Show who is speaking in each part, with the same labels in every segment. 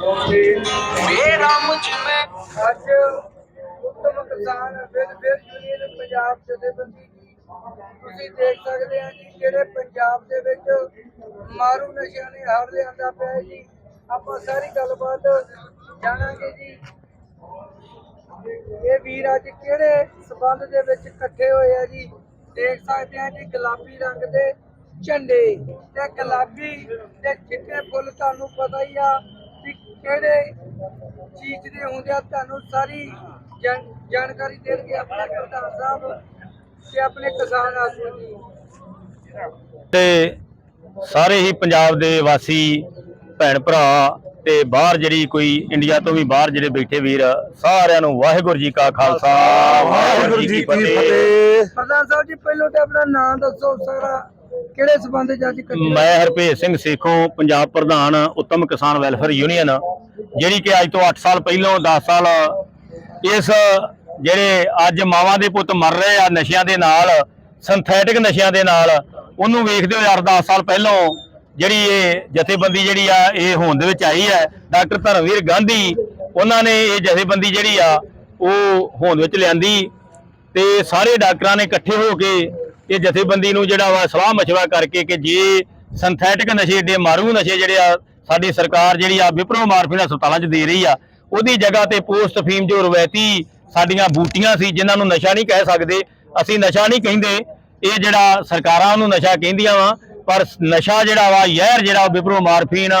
Speaker 1: ਮੇਰਾ ਮੁਝ ਮੈਂ
Speaker 2: ਅੱਜ ਉੱਤਮ ਕਿਸਾਨ ਵੈਲਫੇਅਰ ਯੂਨੀਅਨ ਪੰਜਾਬ ਜਥੇਬੰਦੀ ਜੀ। ਤੁਸੀਂ ਦੇਖ ਸਕਦੇ ਆ ਜੀ, ਜਿਹੜੇ ਪੰਜਾਬ ਦੇ ਵਿੱਚ ਮਾਰੂ ਨਸ਼ਿਆਂ ਨੇ ਹੜ ਲਿਆਂਦਾ ਪਿਆ ਜੀ। ਆਪਾਂ ਸਾਰੀ ਗੱਲਬਾਤ ਜਾਣਾਂਗੇ ਜੀ। ਇਹ ਵੀਰ ਅੱਜ ਕਿਹੜੇ ਸਬੰਧ ਦੇ ਵਿੱਚ ਇਕੱਠੇ ਹੋਏ ਆ ਜੀ? ਦੇਖ ਸਕਦੇ ਆ ਜੀ, ਗੁਲਾਬੀ ਰੰਗ ਦੇ ਝੰਡੇ ਤੇ ਗੁਲਾਬੀ ਤੇ ਚਿੱਟੇ ਫੁੱਲ, ਤੁਹਾਨੂੰ ਪਤਾ ਹੀ ਆ ਕਿਹੜੇ ਚੀਜ਼ ਦੇ ਹੁੰਦੇ ਆ ਤੁਹਾਨੂੰ ਸਾਰੀ ਜਾਣ- ਜਾਣਕਾਰੀ ਦੇਣਗੇ ਆਪਣੇ ਪ੍ਰਧਾਨ ਸਾਹਿਬ ਤੇ ਆਪਣੇ ਕਿਸਾਨ ਆਗੂ ਜੀ।
Speaker 3: ਤੇ ਸਾਰੇ ਹੀ ਪੰਜਾਬ ਦੇ ਵਾਸੀ ਭੈਣ ਭਰਾ ਤੇ ਬਾਹਰ ਜਿਹੜੀ ਕੋਈ ਇੰਡੀਆ ਤੋਂ ਵੀ ਬਾਹਰ ਜਿਹੜੇ ਬੈਠੇ ਵੀਰ ਸਾਰਿਆਂ ਨੂੰ ਵਾਹਿਗੁਰੂ ਜੀ ਕਾ ਖਾਲਸਾ
Speaker 4: ਵਾਹਿਗੁਰੂ ਜੀ ਕੀ ਫਤਿਹ।
Speaker 2: ਪ੍ਰਧਾਨ ਸਾਹਿਬ ਜੀ ਪਹਿਲਾਂ ਤੇ ਆਪਣਾ ਨਾਮ ਦੱਸੋ ਸਾਰਾ। ਕਿਹੜੇ ਸਬੰਧ ਚ ਅੱਜ ਇਕੱਠੇ
Speaker 3: ਮੈਂ ਹਰਪੇਸ਼ ਸਿੰਘ ਸੇਖੋਂ ਪੰਜਾਬ ਪ੍ਰਧਾਨ ਉੱਤਮ ਕਿਸਾਨ ਵੈਲਫੇਅਰ ਯੂਨੀਅਨ, ਜਿਹੜੀ ਕਿ ਅੱਜ ਤੋਂ 8 ਸਾਲ ਪਹਿਲਾਂ 10 ਸਾਲ ਇਸ ਜਿਹੜੇ ਅੱਜ ਮਾਵਾਂ ਦੇ ਪੁੱਤ ਮਰ ਰਹੇ ਆ ਨਸ਼ਿਆਂ ਦੇ ਨਾਲ ਸਿੰਥੈਟਿਕ ਨਸ਼ਿਆਂ ਦੇ ਨਾਲ, ਉਹਨੂੰ ਵੇਖਦੇ ਹੋਏ 8-10 ਸਾਲ ਪਹਿਲਾਂ ਜਿਹੜੀ ਇਹ ਜਥੇਬੰਦੀ ਜਿਹੜੀ ਆ, ਇਹ ਹੋਂਦ ਦੇ ਵਿੱਚ ਆਈ ਹੈ, ਡਾਕਟਰ ਧਰਮਵੀਰ ਗਾਂਧੀ, ਉਹਨਾਂ ਨੇ ਇਹ ਜਥੇਬੰਦੀ ਜਿਹੜੀ ਆ, ਉਹ ਹੋਂਦ ਵਿੱਚ ਲਿਆਂਦੀ ਤੇ ਸਾਰੇ ਡਾਕਟਰਾਂ ਨੇ ਇਕੱਠੇ ਹੋ ਕੇ ਇਹ ਜਥੇਬੰਦੀ ਨੂੰ ਜਿਹੜਾ ਵਾ ਸਲਾਹ ਮਸ਼ਵਰਾ ਕਰਕੇ ਕਿ ਜੇ ਸਿੰਥੈਟਿਕ ਨਸ਼ੇ ਦੇ ਮਾਰੂ ਨਸ਼ੇ ਜਿਹੜੇ ਆ, ਸਾਡੀ ਸਰਕਾਰ ਜਿਹੜੀ ਆ ਵਿਪਰੋ ਮਾਰਫੀਨ ਹਸਪਤਾਲਾਂ 'ਚ ਦੇ ਰਹੀ ਆ, ਉਹਦੀ ਜਗ੍ਹਾ ਤੇ ਪੋਸਟ ਫੀਮ ਜੋ ਰਵਾਇਤੀ ਸਾਡੀਆਂ ਬੂਟੀਆਂ ਸੀ, ਜਿਨ੍ਹਾਂ ਨੂੰ ਨਸ਼ਾ ਨਹੀਂ ਕਹਿ ਸਕਦੇ, ਅਸੀਂ ਨਸ਼ਾ ਨਹੀਂ ਕਹਿੰਦੇ, ਇਹ ਜਿਹੜਾ ਸਰਕਾਰਾਂ ਉਹਨੂੰ ਨਸ਼ਾ ਕਹਿੰਦੀਆਂ ਵਾ, ਪਰ ਨਸ਼ਾ ਜਿਹੜਾ ਵਾ, ਜ਼ਹਿਰ ਜਿਹੜਾ ਉਹ ਵਿਪਰੋ ਮਾਰਫਿਨ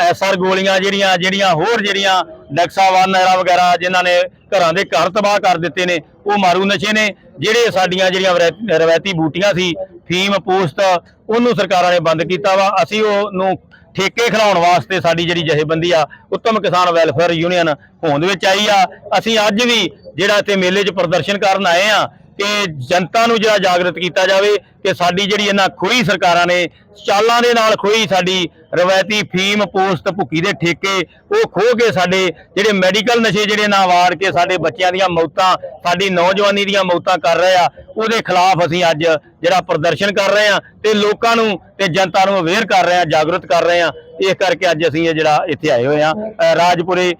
Speaker 3: ਐਸਆਰ ਗੋਲੀਆਂ ਜਿਹੜੀਆਂ ਜਿਹੜੀਆਂ ਹੋਰ ਜਿਹੜੀਆਂ ਡੈਕਸਾਵਾਨ ਐਰਾ ਵਗੈਰਾ, ਜਿਨ੍ਹਾਂ ਨੇ ਘਰਾਂ ਦੇ ਘਰ ਤਬਾਹ ਕਰ ਦਿੱਤੇ ਨੇ ਉਹ ਮਾਰੂ ਨਸ਼ੇ ਨੇ, ਜਿਹੜੇ ਸਾਡੀਆਂ ਜਿਹੜੀਆਂ ਵਰੈ- ਰਵਾਇਤੀ ਬੂਟੀਆਂ ਸੀ, ਫੀਮ ਪੋਸਟ ਉਹਨੂੰ ਸਰਕਾਰਾਂ ਨੇ ਬੰਦ ਕੀਤਾ ਵਾ। ਅਸੀਂ ਉਹਨੂੰ ਠੇਕੇ ਖਿਲਾਉਣ ਵਾਸਤੇ ਸਾਡੀ ਜਿਹੜੀ ਜਥੇਬੰਦੀ ਆ, ਉੱਤਮ ਕਿਸਾਨ ਵੈਲਫੇਅਰ ਯੂਨੀਅਨ ਹੋਂਦ ਵਿੱਚ ਆਈ ਆ। ਅਸੀਂ ਅੱਜ ਵੀ ਜਿਹੜਾ ਇੱਥੇ ਮੇਲੇ 'ਚ ਪ੍ਰਦਰਸ਼ਨ ਕਰਨ ਆਏ ਆ ਕਿ ਜਨਤਾ ਨੂੰ ਜਿਹੜਾ ਜਾਗਰਤ ਕੀਤਾ ਜਾਵੇ ਕਿ ਸਾਡੀ ਜਿਹੜੀ ਇਹਨਾਂ ਖੋਈ ਸਰਕਾਰਾਂ ਨੇ, ਚਾਲਾਂ ਦੇ ਨਾਲ ਖੋਈ ਸਾਡੀ ਰਵਾਇਤੀ ਫੀਮ ਪੋਸਟ ਭੁੱਕੀ ਦੇ ਠੇਕੇ, ਉਹ ਖੋ ਕੇ ਸਾਡੇ ਜਿਹੜੇ ਮੈਡੀਕਲ ਨਸ਼ੇ ਜਿਹੜੇ ਨਾ ਵਾੜ ਕੇ ਸਾਡੇ ਬੱਚਿਆਂ ਦੀਆਂ ਮੌਤਾਂ, ਸਾਡੀ ਨੌਜਵਾਨੀ ਦੀਆਂ ਮੌਤਾਂ ਕਰ ਰਹੇ ਆ, ਉਹਦੇ ਖਿਲਾਫ ਅਸੀਂ ਅੱਜ ਜਿਹੜਾ ਪ੍ਰਦਰਸ਼ਨ ਕਰ ਰਹੇ ਆ ਤੇ ਲੋਕਾਂ ਨੂੰ ਤੇ ਜਨਤਾ ਨੂੰ ਅਵੇਅਰ ਕਰ ਰਹੇ ਆ ਜਾਗਰੂਕ ਕਰ ਰਹੇ ਆ, ਇਸ ਕਰਕੇ ਅੱਜ ਅਸੀਂ ਇਹ ਜਿਹੜਾ ਇੱਥੇ ਆਏ ਹੋਏ ਆ ਰਾਜਪੁਰੇ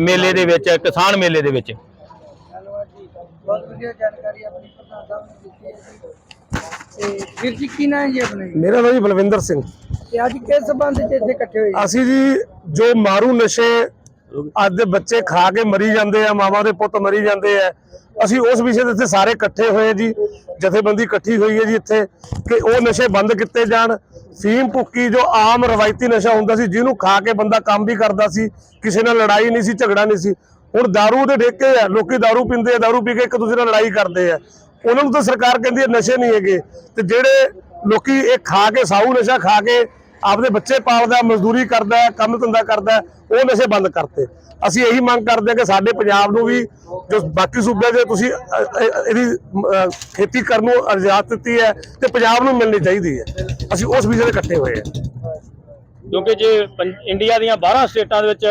Speaker 3: ਮੇਲੇ ਦੇ ਵਿੱਚ, ਕਿਸਾਨ ਮੇਲੇ ਦੇ ਵਿੱਚ।
Speaker 2: ਬਹੁਤ ਵਧੀਆ ਜਾਣਕਾਰੀ ਆਪਣੀ ਪ੍ਰਧਾਨ ਸਾਹਿਬ ਨੇ ਦਿੱਤੀ ਹੈ ਜੀ। ਤੇ ਵੀਰ ਜੀ ਕੀ ਨਾਂ ਹੈ ਜੀ ਆਪਣੇ
Speaker 4: ਮੇਰਾ ਨਾਮ ਜੀ ਬਲਵਿੰਦਰ ਸਿੰਘ।
Speaker 2: ਤੇ ਅੱਜ ਕਿਸ ਸਬੰਧ ਚ ਇੱਥੇ ਇਕੱਠੇ ਹੋਏ
Speaker 4: ਅਸੀਂ ਜੀ ਜੋ ਮਾਰੂ ਨਸ਼ੇ ਅੱਜ ਦੇ ਬੱਚੇ ਖਾ ਕੇ ਮਰੀ ਜਾਂਦੇ ਆ ਮਾਵਾਂ ਦੇ ਪੁੱਤ ਮਰੀ ਜਾਂਦੇ ਆ ਅਸੀਂ ਉਸ ਵਿਸ਼ੇ ਦੇ ਇੱਥੇ ਸਾਰੇ ਇਕੱਠੇ ਹੋਏ ਜੀ ਜਥੇਬੰਦੀ ਇਕੱਠੀ ਹੋਈ ਹੈ ਜੀ ਇੱਥੇ ਕਿ ਉਹ ਨਸ਼ੇ ਬੰਦ ਕੀਤੇ ਜਾਣ। ਫੀਮ ਭੁੱਕੀ ਜੋ ਆਮ ਰਵਾਇਤੀ ਨਸ਼ਾ ਹੁੰਦਾ ਸੀ ਜਿਹਨੂੰ ਖਾ ਕੇ ਬੰਦਾ ਕੰਮ ਵੀ ਕਰਦਾ ਸੀ ਕਿਸੇ ਨਾਲ ਲੜਾਈ ਨਹੀਂ ਸੀ ਝਗੜਾ ਨਹੀਂ ਸੀ ਹੁਣ दारू ਦੇ ਠੇਕੇ ਆ ਲੋਕੀ दारू ਪੀਂਦੇ ਆ दारू ਪੀ ਕੇ ਇੱਕ ਦੂਜੇ ਨਾਲ ਲੜਾਈ ਕਰਦੇ ਆ ਉਹਨਾਂ ਨੂੰ ਤਾਂ ਸਰਕਾਰ ਕਹਿੰਦੀ ਹੈ ਨਸ਼ੇ ਨਹੀਂ ਹੈਗੇ ਤੇ ਜਿਹੜੇ ਲੋਕੀ ਇਹ ਖਾ ਕੇ ਸਾਊ ਨਸ਼ਾ ਖਾ ਕੇ ਆਪਦੇ ਬੱਚੇ ਪਾਲਦਾ ਮਜ਼ਦੂਰੀ ਕਰਦਾ ਹੈ, ਕੰਮ ਧੰਦਾ ਕਰਦਾ ਹੈ, ਉਹ ਨਸ਼ੇ ਬੰਦ ਕਰਤੇ ਅਸੀਂ ਇਹੀ ਮੰਗ ਕਰਦੇ ਹਾਂ ਕਿ ਸਾਡੇ ਪੰਜਾਬ ਨੂੰ ਵੀ ਜੋ ਬਾਕੀ ਸੂਬਿਆਂ 'ਚ ਤੁਸੀਂ ਅ, ਅ, ਇਹਦੀ ਅ, ਖੇਤੀ ਕਰਨ ਨੂੰ ਇਜਾਜ਼ਤ ਦਿੱਤੀ ਹੈ ਤੇ ਪੰਜਾਬ ਨੂੰ ਮਿਲਣੀ ਚਾਹੀਦੀ ਹੈ ਅਸੀਂ ਉਸ ਵਿਸ਼ੇ ਤੇ ਇਕੱਠੇ ਹੋਏ ਹਾਂ
Speaker 3: ਕਿਉਂਕਿ ਜੇ ਪੰ- ਇੰਡੀਆ ਦੀਆਂ 12 ਸਟੇਟਾਂ ਦੇ ਵਿੱਚ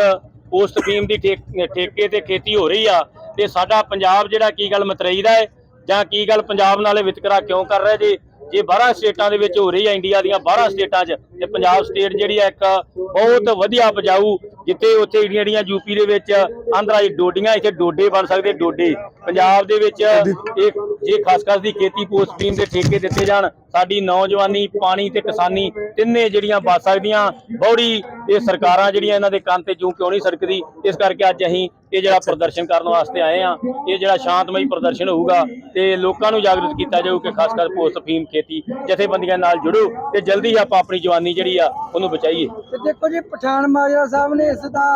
Speaker 3: ਪੋਸਟ ਫੀਮ ਦੀ ਠੇਕ- ਤੇ ਖੇਤੀ ਹੋ ਰਹੀ ਆ ਤੇ ਸਾਡਾ ਪੰਜਾਬ ਜਿਹੜਾ ਕੀ ਗੱਲ ਮਤਰਈ ਦਾ ਹੈ ਜਾਂ ਕੀ ਗੱਲ ਪੰਜਾਬ ਨਾਲੇ ਵਿਤਕਰਾ ਕਿਉਂ ਕਰ ਰਿਹਾ ਜੀ? ਜੇ 12 ਸਟੇਟਾਂ ਦੇ ਵਿੱਚ ਹੋ ਰਹੀ ਆ ਇੰਡੀਆ ਦੀਆਂ 12 ਸਟੇਟਾਂ 'ਚ ਤੇ ਪੰਜਾਬ ਸਟੇਟ ਜਿਹੜੀ ਆ ਇੱਕ ਬਹੁਤ ਵਧੀਆ ਉਪਜਾਊ ਜਿੱਥੇ ਉੱਥੇ ਜਿਹੜੀਆਂ ਜਿਹੜੀਆਂ ਯੂਪੀ ਦੇ ਵਿੱਚ ਆਂਧਰਾ ਦੀ ਡੋਡੀਆਂ ਇੱਥੇ ਡੋਡੇ ਬਣ ਸਕਦੇ ਡੋਡੇ। ਪੰਜਾਬ ਦੇ ਵਿੱਚ ਇਹ ਜੇ ਖਾਸ ਦੀ ਖੇਤੀ ਪੋਸਟ ਫੀਮ ਦੇ ਠੇਕੇ ਦਿੱਤੇ ਜਾਣ, ਸਾਡੀ ਨੌਜਵਾਨੀ, ਪਾਣੀ ਤੇ ਕਿਸਾਨੀ ਤਿੰਨੇ ਜਿਹੜੀਆਂ ਬਚ ਸਕਦੀਆਂ। ਬੌੜੀ ਇਹ ਸਰਕਾਰਾਂ ਜਿਹੜੀਆਂ ਇਹਨਾਂ ਦੇ ਕੰਨ ਤੇ ਜੂ ਕਿਉਂ ਨਹੀਂ ਸਰਕਦੀ ਇਸ ਕਰਕੇ ਅੱਜ ਅਸੀਂ ਇਹ ਜਿਹੜਾ ਪ੍ਰਦਰਸ਼ਨ ਕਰਨ ਵਾਸਤੇ ਆਏ ਆ ਇਹ ਜਿਹੜਾ ਸ਼ਾਂਤਮਈ ਪ੍ਰਦਰਸ਼ਨ ਹੋਊਗਾ ਤੇ ਲੋਕਾਂ ਨੂੰ ਜਾਗਰੂਕ ਕੀਤਾ ਜਾਊ ਕਿ ਖਾਸ ਕਰ ਪੋਸਟ ਫੀਮ ਖੇਤੀ ਜਥੇਬੰਦੀਆਂ ਨਾਲ ਜੁੜੋ ਤੇ ਜਲਦੀ ਆਪਾਂ ਆਪਣੀ ਜਵਾਨੀ ਜਿਹੜੀ ਆ, ਉਹਨੂੰ ਬਚਾਈਏ।
Speaker 2: ਤੇ ਦੇਖੋ ਜੀ, ਪਠਾਨ ਮਾਜਰਾ ਸਾਹਿਬ ਨੇ ਇਸ ਦਾ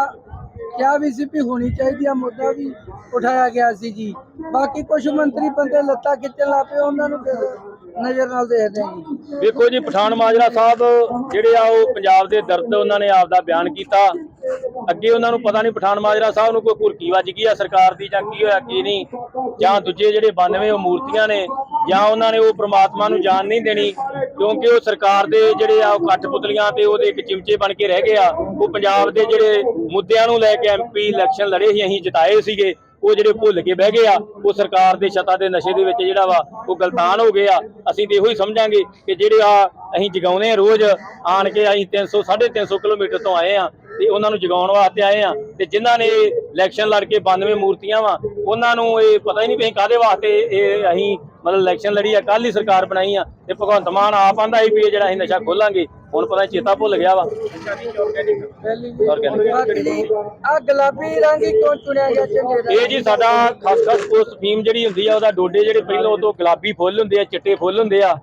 Speaker 2: ਕਿਹਾ ਵੀ ਸੀ ਵੀ ਹੋਣੀ ਚਾਹੀਦੀ ਆ, ਮੁੱਦਾ ਵੀ ਉਠਾਇਆ ਗਿਆ ਸੀ ਜੀ। ਬਾਕੀ ਕੁਝ ਮੰਤਰੀ ਬੰਦੇ ਲੱਤਾਂ ਖਿੱਚਣ ਲੱਗ ਪਏ, ਉਹਨਾਂ ਨੂੰ ਕਿਸ ਨਜ਼ਰ ਨਾਲ ਦੇਖਦੇ ਆ ਜੀ।
Speaker 3: ਵੇਖੋ ਜੀ, ਪਠਾਨ ਮਾਜਰਾ ਸਾਹਿਬ ਜਿਹੜੇ ਆ, ਉਹ ਪੰਜਾਬ ਦੇ ਦਰਦ ਉਹਨਾਂ ਨੇ ਆਪਦਾ ਬਿਆਨ ਕੀਤਾ। ਅੱਗੇ ਉਹਨਾਂ ਨੂੰ ਪਤਾ ਨਹੀਂ ਪਠਾਨ ਮਾਜਰਾ ਸਾਹਿਬ ਨੂੰ ਕੋਈ ਘੁਰਕੀ ਵੱਜ ਗਈ ਆ ਸਰਕਾਰ ਦੀ ਜਾਂ ਕੀ ਹੋਇਆ, ਕੀ ਨਹੀਂ। ਜਾਂ ਦੂਜੇ ਜਿਹੜੇ 92 ਉਹ ਮੂਰਤੀਆਂ ਨੇ, ਜਾਂ ਉਹਨਾਂ ਨੇ ਉਹ ਪ੍ਰਮਾਤਮਾ ਨੂੰ ਜਾਣ ਨਹੀਂ ਦੇਣੀ, ਕਿਉਂਕਿ ਉਹ ਸਰਕਾਰ ਦੇ ਜਿਹੜੇ ਆ ਉਹ ਕਠਪੁਤਲੀਆਂ ਤੇ ਉਹਦੇ ਇੱਕ ਚਿਮਚੇ ਬਣ ਕੇ ਰਹਿ ਗਏ ਆ। ਉਹ ਪੰਜਾਬ ਦੇ ਜਿਹੜੇ ਮੁੱਦਿਆਂ ਨੂੰ ਲੈ ਕੇ ਐਮਪੀ ਇਲੈਕਸ਼ਨ ਲੜੇ ਸੀ, ਅਸੀਂ ਜਿਤਾਏ ਸੀਗੇ, ਉਹ ਜਿਹੜੇ ਭੁੱਲ ਕੇ ਬਹਿ ਗਏ ਆ, ਉਹ ਸਰਕਾਰ ਦੇ ਛਤਾ ਦੇ ਨਸ਼ੇ ਦੇ ਵਿੱਚ ਜਿਹੜਾ ਵਾ, ਉਹ ਗਲਤਾਨ ਹੋ ਗਏ ਆ। ਅਸੀਂ ਤੇ ਇਹੋ ਹੀ ਸਮਝਾਂਗੇ ਕਿ ਜਿਹੜੇ ਆ, ਅਸੀਂ ਜਗਾਉਂਦੇ ਆ ਰੋਜ਼, ਆਣ ਕੇ ਅਸੀਂ 300 350 ਕਿਲੋਮੀਟਰ ਤੋਂ ਆਏ ਆ ਤੇ ਉਹਨਾਂ ਨੂੰ ਜਗਾਉਣ ਵਾਸਤੇ ਆਏ ਆ ਤੇ ਜਿਨ੍ਹਾਂ ਨੇ ਇਲੈਕਸ਼ਨ ਲੜ ਕੇ 92 ਮੂਰਤੀਆਂ ਵਾ ਉਹਨਾਂ ਨੂੰ ਇਹ ਪਤਾ ਹੀ ਨਹੀਂ ਪਈ ਕਾਦੇ ਵਾਸਤੇ ਇਹ ਅਸੀਂ ਮਤਲਬ ਇਲੈਕਸ਼ਨ ਲੜੀ ਆ ਕੱਲ ਹੀ ਸਰਕਾਰ ਬਣਾਈ ਆ ਤੇ ਭਗਵੰਤ ਮਾਨ ਆਪ ਆਂਦਾ ਸੀ ਵੀ ਜਿਹੜਾ ਅਸੀਂ ਨਸ਼ਾ ਖੋਲਾਂਗੇ ਹੁਣ ਪਤਾ ਚੇਤਾ ਭੁੱਲ ਗਿਆ ਵਾ Organic।
Speaker 2: ਆ ਗੁਲਾਬੀ ਰੰਗ ਹੀ ਕਿਉਂ ਚੁਣਿਆ ਗਿਆ ਝੰਡੇ ਦਾ
Speaker 3: ਇਹ ਜੀ ਸਾਡਾ ਖਸਖਸ ਪੋਸਟ ਫੀਮ ਜਿਹੜੀ ਹੁੰਦੀ ਆ ਉਹਦਾ ਡੋਡੇ ਜਿਹੜੇ ਪਹਿਲਾਂ ਉਦੋਂ ਗੁਲਾਬੀ ਫੁੱਲ ਹੁੰਦੇ ਆ ਚਿੱਟੇ ਫੁੱਲ ਹੁੰਦੇ ਆ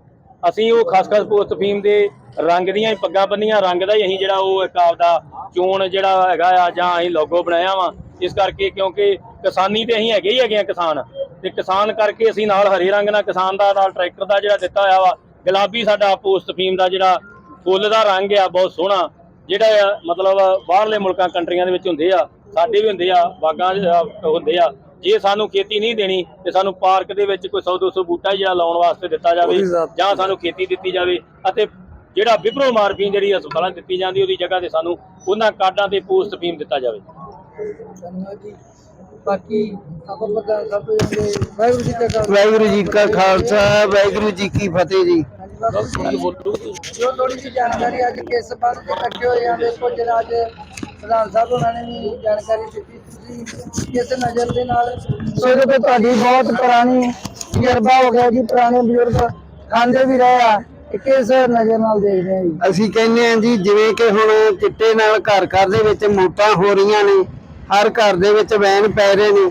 Speaker 3: ਅਸੀਂ ਉਹ ਖਸਖਸ ਪੋਸਟ ਫੀਮ ਦੇ ਰੰਗ ਦੀਆਂ ਹੀ ਪੱਗਾਂ ਬੰਨੀਆਂ ਰੰਗ ਦਾ ਹੀ ਅਸੀਂ ਜਿਹੜਾ ਉਹ ਇੱਕ ਆਪਦਾ ਚੋਣ ਜਿਹੜਾ ਹੈਗਾ ਆ ਜਾਂ ਅਸੀਂ ਲੋਗੋ ਬਣਾਇਆ ਵਾ ਇਸ ਕਰਕੇ ਕਿਉਂਕਿ ਕਿਸਾਨੀ ਤੇ ਅਸੀਂ ਹੈਗੇ ਹੀ ਹੈਗੇ ਆ ਕਿਸਾਨ ਤੇ ਕਿਸਾਨ ਕਰਕੇ ਅਸੀਂ ਨਾਲ ਹਰੇ ਰੰਗ ਨਾਲ ਕਿਸਾਨ ਦਾ ਨਾਲ ਟਰੈਕਟਰ ਦਾ ਜਿਹੜਾ ਦਿੱਤਾ ਹੋਇਆ ਵਾ ਗੁਲਾਬੀ ਸਾਡਾ ਪੋਸਟ ਫੀਮ ਦਾ ਜਿਹੜਾ ਫੁੱਲ ਦਾ ਰੰਗ ਆ ਬਹੁਤ ਸੋਹਣਾ ਜਿਹੜਾ ਮਤਲਬ ਬਾਹਰਲੇ ਮੁਲਕਾਂ ਕੰਟਰੀਆਂ ਦੇ ਵਿੱਚ ਹੁੰਦੇ ਆ ਸਾਡੇ ਵੀ ਹੁੰਦੇ ਆ ਬਾਗਾਂ ਹੁੰਦੇ ਆ ਜੇ ਸਾਨੂੰ ਖੇਤੀ ਨਹੀਂ ਦੇਣੀ ਤੇ ਸਾਨੂੰ ਪਾਰਕ ਦੇ ਵਿੱਚ ਕੋਈ 100 200 ਬੂਟਾ ਜਿਹੜਾ ਲਾਉਣ ਵਾਸਤੇ ਦਿੱਤਾ ਜਾਵੇ। ਜਾਂ ਸਾਨੂੰ ਖੇਤੀ ਦਿੱਤੀ ਜਾਵੇ ਅਤੇ ਜਿਹੜਾ ਵਿਪਰੋ ਮਾਰਫੀਨ ਜਿਹੜੀ ਹਸਪਤਾਲਾਂ ਦਿੱਤੀ ਜਾਂਦੀ ਉਹਦੀ ਜਗ੍ਹਾ ਤੇ ਸਾਨੂੰ ਉਹਨਾਂ ਕਾਰਡਾਂ ਤੇ ਪੋਸਟ ਫੀਮ ਦਿੱਤਾ ਜਾਵੇ।
Speaker 2: ਬਾਕੀ ਆਪਾਂ ਪਤਾ ਸਭ ਤੋਂ ਜਾਂਦੇ ਵਾਹਿਗੁਰੂ ਜੀ ਕਾ ਖਾਲਸਾ।
Speaker 1: ਵਾਹਿਗੁਰੂ ਜੀ ਕਾ ਫਤਿਹ ਜੀ।
Speaker 2: ਜੀ। ਥੋੜੀ ਜਿਹੀ ਜਾਣਕਾਰੀ ਅੱਜ ਕਿਸ ਸੰਬੰਧ ਤੇ ਇਕੱਠੇ ਹੋਏ ਆ ਦੇਖੋ ਜਿਹੜਾ ਅੱਜ ਪ੍ਰਧਾਨ ਸਾਹਿਬ ਉਹਨਾਂ ਨੇ ਵੀ ਜਾਣਕਾਰੀ ਦਿੱਤੀ। ਤੁਸੀਂ ਕਿਸ ਨਜ਼ਰ ਦੇ ਨਾਲ
Speaker 1: ਸਵੇਰੇ ਤੋਂ ਤੁਹਾਡੀ ਬਹੁਤ ਪੁਰਾਣੀ ਤਜਰਬਾ ਹੋ ਗਿਆ ਜੀ ਪੁਰਾਣੇ ਬਜ਼ੁਰਗ ਖਾਂਦੇ ਵੀ ਰਹੇ ਆ। ਕਿਸ ਨਜ਼ਰ ਨਾਲ ਦੇਖਦੇ ਆ ਜੀ। ਅਸੀਂ ਕਹਿੰਦੇ ਆ ਜੀ, ਜਿਵੇਂ ਕਿ ਹੁਣ ਚਿੱਟੇ ਨਾਲ ਘਰ ਘਰ ਦੇ ਵਿੱਚ ਮੌਤਾਂ ਹੋ ਰਹੀਆਂ ਨੇ, ਹਰ ਘਰ ਦੇ ਵਿੱਚ ਵੈਨ ਪੈ ਰਹੇ ਨੇ,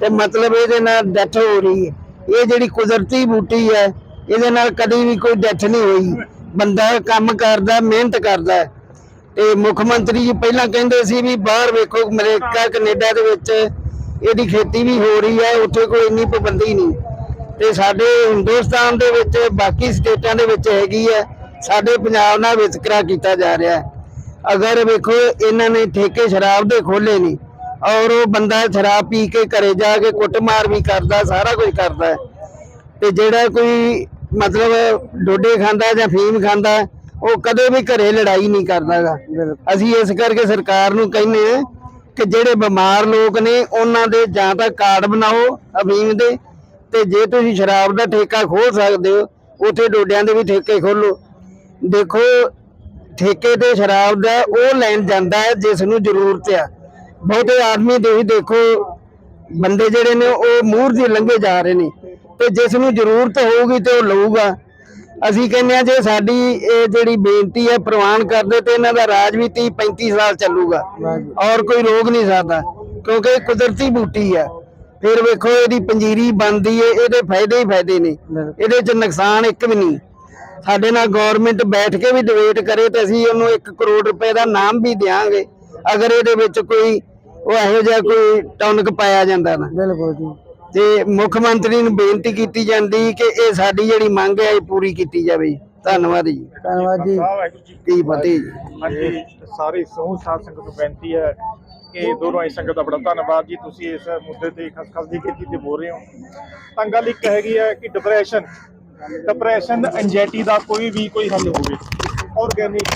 Speaker 1: ਤੇ ਮਤਲਬ ਇਹਦੇ ਨਾਲ ਡੈਥ ਹੋ ਰਹੀ ਹੈ। ਇਹ ਜਿਹੜੀ ਕੁਦਰਤੀ ਬੂਟੀ ਹੈ, ਇਹਦੇ ਨਾਲ ਕਦੀ ਵੀ ਕੋਈ ਡੈਥ ਨਹੀਂ ਹੋਈ। ਬੰਦਾ ਕੰਮ ਕਰਦਾ, ਮਿਹਨਤ ਕਰਦਾ ਤੇ ਮੁੱਖ ਮੰਤਰੀ ਜੀ ਪਹਿਲਾਂ ਕਹਿੰਦੇ ਸੀ ਵੀ ਬਾਹਰ ਵੇਖੋ ਅਮਰੀਕਾ, ਕੈਨੇਡਾ ਦੇ ਵਿੱਚ ਇਹਦੀ ਖੇਤੀ ਵੀ ਹੋ ਰਹੀ ਹੈ, ਉੱਥੇ ਕੋਈ ਇੰਨੀ ਪਾਬੰਦੀ ਨਹੀਂ। ਤੇ ਸਾਡੇ ਹਿੰਦੁਸਤਾਨ ਦੇ ਵਿੱਚ ਬਾਕੀ ਸਟੇਟਾਂ ਦੇ ਵਿੱਚ ਹੈਗੀ ਹੈ। ਸਾਡੇ ਪੰਜਾਬ ਨਾਲ ਵਿਤਕਰਾ ਕੀਤਾ ਜਾ ਰਿਹਾ ਹੈ। ਅਗਰ ਵੇਖੋ ਇਹਨਾਂ ਨੇ ਠੇਕੇ ਸ਼ਰਾਬ ਦੇ ਖੋਲੇ ਨੇ। ਔਰ ਉਹ ਬੰਦਾ ਸ਼ਰਾਬ ਪੀ ਕੇ ਘਰੇ ਜਾ ਕੇ ਕੁੱਟਮਾਰ ਵੀ ਕਰਦਾ ਸਾਰਾ ਕੁਝ ਕਰਦਾ ਤੇ ਜਿਹੜਾ ਕੋਈ ਮਤਲਬ ਡੋਡੇ ਖਾਂਦਾ ਜਾਂ ਫੀਮ ਖਾਂਦਾ ਉਹ ਕਦੇ ਵੀ ਘਰੇ ਲੜਾਈ ਨਹੀਂ ਕਰਦਾਗਾ। ਅਸੀਂ ਇਸ ਕਰਕੇ ਸਰਕਾਰ ਨੂੰ ਕਹਿੰਦੇ ਆ ਕਿ ਜਿਹੜੇ ਬਿਮਾਰ ਲੋਕ ਨੇ ਉਹਨਾਂ ਦੇ ਜਾਂ ਤਾਂ ਕਾਰਡ ਬਣਾਓ ਅਫੀਮ ਦੇ ਤੇ ਜੇ ਤੁਸੀਂ ਸ਼ਰਾਬ ਦਾ ਠੇਕਾ ਖੋਲ ਸਕਦੇ ਹੋ ਉਥੇ ਡੋਡਿਆਂ ਦੇ ਵੀ ਠੇਕੇ ਖੋਲੋ। ਦੇਖੋ ਠੇਕੇ ਤੇ ਸ਼ਰਾਬ ਦਾ ਉਹ ਲੈਣ ਜਾਂਦਾ ਹੈ ਜਿਸ ਨੂੰ ਜ਼ਰੂਰਤ ਆ। ਬਹੁਤੇ ਆਦਮੀ ਤੁਸੀਂ ਦੇਖੋ ਬੰਦੇ ਜਿਹੜੇ ਨੇ ਉਹ ਮੂਹਰ ਦੀ ਲੰਘੇ ਜਾ ਰਹੇ ਨੇ। ਤੇ ਜਿਸ ਨੂੰ ਜ਼ਰੂਰਤ ਹੋਊਗੀ ਤੇ ਉਹ ਲਊਗਾ। ਅਸੀਂ ਕਹਿੰਦੇ ਆ ਜੇ ਸਾਡੀ ਇਹ ਜਿਹੜੀ ਬੇਨਤੀ ਹੈ ਪ੍ਰਵਾਨ ਕਰਦੇ ਤੇ ਇਹਨਾਂ ਦਾ ਰਾਜ ਵੀ 30 35 ਸਾਲ ਚੱਲੂਗਾ। ਔਰ ਕੋਈ ਰੋਗ ਨਹੀਂ ਸਕਦਾ ਕਿਉਂਕਿ ਇਹ ਕੁਦਰਤੀ ਬੂਟੀ ਹੈ ਫਿਰ ਵੇਖੋ ਇਹਦੀ ਪੰਜੀਰੀ ਬਣਦੀ ਏ ਇਹਦੇ ਫਾਇਦੇ ਹੀ ਫਾਇਦੇ ਨੇ। ਇਹਦੇ 'ਚ ਨੁਕਸਾਨ ਇੱਕ ਵੀ ਨਹੀਂ। ਸਾਡੇ ਨਾਲ ਗਵਰਨਮੈਂਟ ਬੈਠ ਕੇ ਵੀ ਡਿਬੇਟ ਕਰੇ ਤੇ ਅਸੀਂ ਉਹਨੂੰ 1 ਕਰੋੜ ਰੁਪਏ ਦਾ ਨਾਮ ਵੀ ਦਿਆਂਗੇ। ਅਗਰ ਇਹਦੇ ਵਿੱਚ ਕੋਈ ਉਹ ਇਹੋ ਜਿਹਾ ਕੋਈ ਟੌਨਕ ਪਾਇਆ ਜਾਂਦਾ ਨਾ।
Speaker 2: ਬਿਲਕੁਲ ਜੀ।
Speaker 1: ਤੇ ਮੁੱਖ ਮੰਤਰੀ ਨੂੰ ਬੇਨਤੀ ਕੀਤੀ ਜਾਂਦੀ ਕਿ ਇਹ ਸਾਡੀ ਜਿਹੜੀ ਮੰਗ ਹੈ ਇਹ ਪੂਰੀ ਕੀਤੀ ਜਾਵੇ। ਧੰਨਵਾਦ ਜੀ।
Speaker 2: ਧੰਨਵਾਦ ਜੀ।
Speaker 1: ਕੀ ਫਤਿਹ ਜੀ।
Speaker 5: ਸਾਰੀ ਸਾਧ ਸੰਗਤ ਨੂੰ ਬੇਨਤੀ ਹੈ ਕਿ ਦੋਨੋਂ ਹੀ ਸੰਗਤ ਦਾ ਬੜਾ ਧੰਨਵਾਦ ਜੀ। ਤੁਸੀਂ ਇਸ ਮੁੱਦੇ ਤੇ ਖਸਖਸ ਦੀ ਕੀਤੀ ਤੇ ਬੋਲ ਰਹੇ ਹੋ। ਤਾਂ ਗੱਲ ਇੱਕ ਹੈਗੀ ਹੈ ਕਿ ਡਿਪਰੈਸ਼ਨ ਡਿਪਰੈਸ਼ਨ ਐਂਜ਼ਾਈਟੀ ਦਾ ਕੋਈ ਵੀ ਕੋਈ ਹੱਲ ਹੋਵੇ ਆਰਗੈਨਿਕ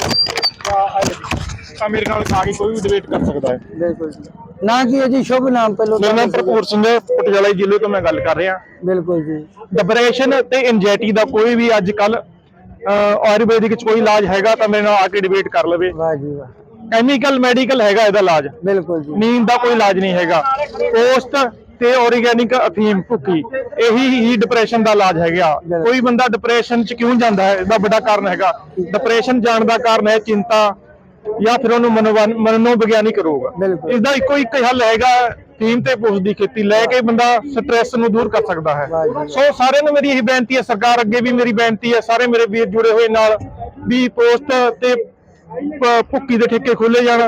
Speaker 5: ਜਾਂ ਆਯੁਰਵੈਦਿਕ ਤਾਂ ਮੇਰੇ ਨਾਲ ਆ ਕੇ ਕੋਈ ਵੀ ਡਿਬੇਟ ਕਰ ਸਕਦਾ ਹੈ।
Speaker 2: ਬਿਲਕੁਲ ਜੀ। ਨਾ ਕੀ ਹੈ ਜੀ ਸ਼ੁਭ ਨਾਮ ਪਹਿਲਾਂ
Speaker 5: ਮੇਰਾ ਨਾਮ ਭਰਪੂਰ ਸਿੰਘ ਹੈ ਪਟਿਆਲਾ ਜ਼ਿਲ੍ਹੇ ਤੋਂ ਮੈਂ ਗੱਲ ਕਰ ਰਿਹਾ।
Speaker 2: ਬਿਲਕੁਲ ਜੀ।
Speaker 5: ਡਿਪਰੈਸ਼ਨ ਤੇ ਐਂਜ਼ਾਈਟੀ ਦਾ ਕੋਈ ਵੀ ਅੱਜ ਕੱਲ ਆਯੁਰਵੈਦਿਕ ਚ ਕੋਈ ਇਲਾਜ ਹੈਗਾ ਤਾਂ ਮੇਰੇ ਨਾਲ ਆ ਕੇ ਡਿਬੇਟ ਕਰ ਲਵੇ।
Speaker 2: ਵਾਹ ਜੀ ਵਾਹ।
Speaker 5: ਕੈਮੀਕਲ ਮੈਡੀਕਲ ਹੈਗਾ ਇਹਦਾ ਇਲਾਜ।
Speaker 2: ਬਿਲਕੁਲ ਜੀ।
Speaker 5: ਨੀਂਦ ਦਾ ਕੋਈ ਇਲਾਜ ਨਹੀਂ ਹੈਗਾ। ਪੋਸਟ ਤੇ ਆਰਗੈਨਿਕ ਅਫੀਮ ਭੁੱਕੀ ਇਹੀ ਹੀ ਡਿਪਰੈਸ਼ਨ ਦਾ ਇਲਾਜ ਹੈਗਾ। ਕੋਈ ਬੰਦਾ ਡਿਪਰੈਸ਼ਨ ਚ ਕਿਉਂ ਜਾਂਦਾ ਹੈ? ਇਹਦਾ ਵੱਡਾ ਕਾਰਨ ਹੈਗਾ। ਡਿਪਰੈਸ਼ਨ ਜਾਣ ਦਾ ਕਾਰਨ ਹੈ ਚਿੰਤਾ ਜਾਂ ਫਿਰ ਉਹਨੂੰ ਮਨੋਵਿਗਿਆਨਿਕ ਰੋਗ। ਇਸ ਦਾ ਇੱਕੋ ਇੱਕ ਹੱਲ ਹੈਗਾ ਫੀਮ ਤੇ ਪੁਲਿਸ ਦੀ ਖੇਤੀ। ਲੈ ਕੇ ਬੰਦਾ ਸਟ੍ਰੈਸ ਨੂੰ ਦੂਰ ਕਰ ਸਕਦਾ ਹੈ। ਸੋ ਸਾਰਿਆਂ ਨੂੰ ਮੇਰੀ ਇਹ ਬੇਨਤੀ ਹੈ ਸਰਕਾਰ ਅੱਗੇ ਵੀ ਮੇਰੀ ਬੇਨਤੀ ਹੈ ਸਾਰੇ ਮੇਰੇ ਵੀਰ ਜੁੜੇ ਹੋਏ ਨਾਲ ਵੀ ਪੋਸਟ ਤੇ ਭੁੱਕੀ ਦੇ ਠੇਕੇ ਖੋਲੇ ਜਾਣ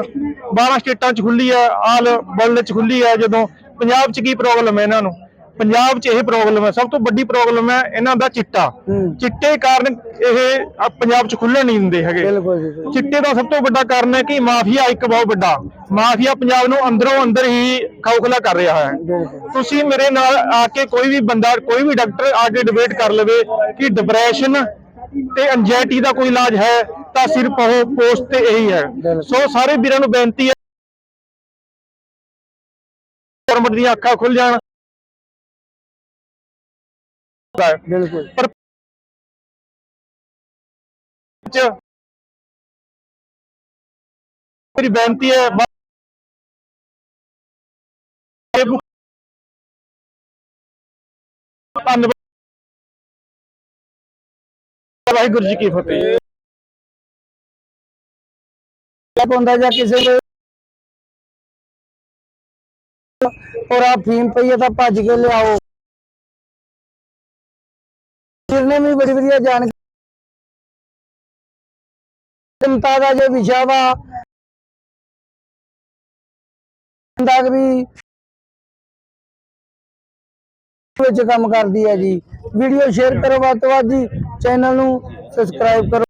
Speaker 5: 12 ਸਟੇਟਾਂ 'ਚ ਖੁੱਲੀ ਹੈ ਆਲ ਵਰਲਡ 'ਚ ਖੁੱਲੀ ਹੈ ਜਦੋਂ ਪੰਜਾਬ 'ਚ ਕੀ ਪ੍ਰੋਬਲਮ ਹੈ ਇਹਨਾਂ ਨੂੰ? ਪੰਜਾਬ 'ਚ ਇਹ ਪ੍ਰੋਬਲਮ ਹੈ ਸਭ ਤੋਂ ਵੱਡੀ ਪ੍ਰੋਬਲਮ ਹੈ ਇਹਨਾਂ ਦਾ ਚਿੱਟਾ। ਚਿੱਟੇ ਕਾਰਨ ਇਹ ਪੰਜਾਬ 'ਚ ਖੁੱਲਣ ਨਹੀਂ ਦਿੰਦੇ ਹੈਗੇ। ਚਿੱਟੇ ਦਾ ਸਭ ਤੋਂ ਵੱਡਾ ਕਾਰਨ ਹੈ ਕਿ ਮਾਫੀਆ ਇੱਕ ਬਹੁਤ ਵੱਡਾ। ਮਾਫੀਆ ਪੰਜਾਬ ਨੂੰ ਅੰਦਰੋਂ ਅੰਦਰ ਹੀ ਖੌਖਲਾ ਕਰ ਰਿਹਾ ਹੈ। ਤੁਸੀਂ ਮੇਰੇ ਨਾਲ ਆ ਕੇ ਕੋਈ ਵੀ ਬੰਦਾ ਕੋਈ ਵੀ ਡਾਕਟਰ ਆ ਕੇ ਡਿਬੇਟ ਕਰ ਲਵੇ ਕਿ ਡਿਪਰੈਸ਼ਨ ਤੇ ਐਂਜ਼ਾਇਟੀ ਦਾ ਕੋਈ ਇਲਾਜ ਹੈ ਤਾਂ ਸਿਰਫ ਉਹ ਪੋਸਟ ਤੇ ਇਹੀ ਹੈ। ਸੋ ਸਾਰੇ ਵੀਰਾਂ ਨੂੰ ਬੇਨਤੀ ਹੈ ਗਵਰਨਮੈਂਟ ਦੀਆਂ ਅੱਖਾਂ ਖੁੱਲ ਜਾਣ।
Speaker 2: ਬਿਲਕੁਲ।
Speaker 5: ਪਰ ਮੇਰੀ ਬੇਨਤੀ ਹੈ ਧੰਨਵਾਦ। ਵਾਹਿਗੁਰੂ ਜੀ ਕੀ ਫਤਿਹ।
Speaker 6: ਹੁੰਦਾ ਜਾਂ ਕਿਸੇ ਦੇ ਔਰ ਆ ਫੀਮ ਪਈ ਹੈ ਤਾਂ ਭੱਜ ਕੇ ਲਿਆਓ। ਨੇ ਵੀ ਬੜੀ ਵਧੀਆ ਜਾਣਕਾਰੀ ਚਿੰਤਾ ਦਾ ਜੋ ਵਿਸ਼ਾ ਵਾ ਦਾ ਵੀ ਵਿੱਚ ਕੰਮ ਕਰਦੀ ਹੈ ਜੀ। ਵੀਡੀਓ ਸ਼ੇਅਰ ਕਰੋ ਵੱਧ ਤੋਂ ਵੱਧ ਜੀ ਚੈਨਲ ਨੂੰ ਸਬਸਕ੍ਰਾਈਬ ਕਰੋ।